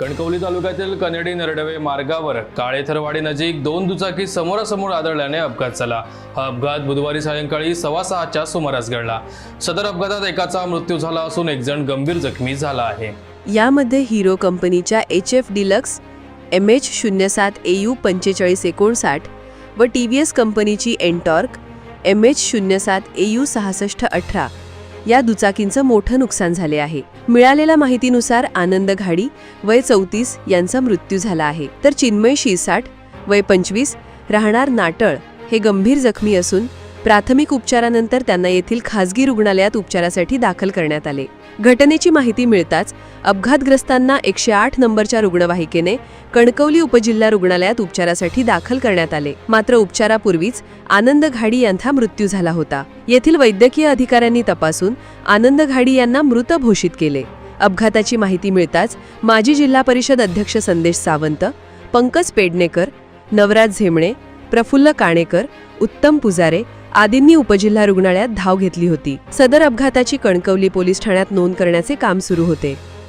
कणकवली तालुक्यातील कनेडी नरडवे मार्गावर काळेथरवाडी नजीक दोन दुचाकी समोरासमोर आदळल्याने अपघात झाला. हा अपघात बुधवारी सायंकाळी सव्वा सहाच्या सुमारास घडला. सदर अपघातात एकाचा मृत्यू झाला असून एक जण गंभीर जखमी झाला आहे. यामध्ये हिरो कंपनीच्या H F deluxe M H शून्य सात ए यू पंचेचाळीस एकोणसाठ व टी व्ही एस कंपनीची एनटॉर्क एम एच शून्य सात ए यू सहासष्ट अठरा या दुचाकींचं मोठं नुकसान झाले आहे. मिळालेल्या माहितीनुसार आनंद घाडी वय चौतीस यांचा मृत्यू झाला आहे. तर चिन्मय शिरसाट वय पंचवीस राहणार नाटळ हे गंभीर जखमी असून प्राथमिक उपचारानंतर त्यांना येथील खासगी रुग्णालयात उपचारासाठी दाखल करण्यात आले. घटनेची माहिती मिळताच अपघातग्रस्तांना एकशे आठ नंबरच्या रुग्णवाहिकेने कणकवली उपजिल्हा रुग्णालयात उपचारासाठी दाखल करण्यात आले. मात्र उपचारापूर्वीच आनंद घाडी यांचा मृत्यू झाला होता. येथील वैद्यकीय अधिकाऱ्यांनी तपासून आनंद घाडी यांना मृत घोषित केले. अपघाताची माहिती मिळताच माजी जिल्हा परिषद अध्यक्ष संदेश सावंत पंकज पेडणेकर नवराज झेमणे प्रफुल्ल काणेकर उत्तम पुजारे आदींनी उपजिल्हा रुग्णालयात धाव घेतली होती. सदर अपघाताची कणकवली पोलीस ठाण्यात नोंद करण्याचे काम सुरू होते.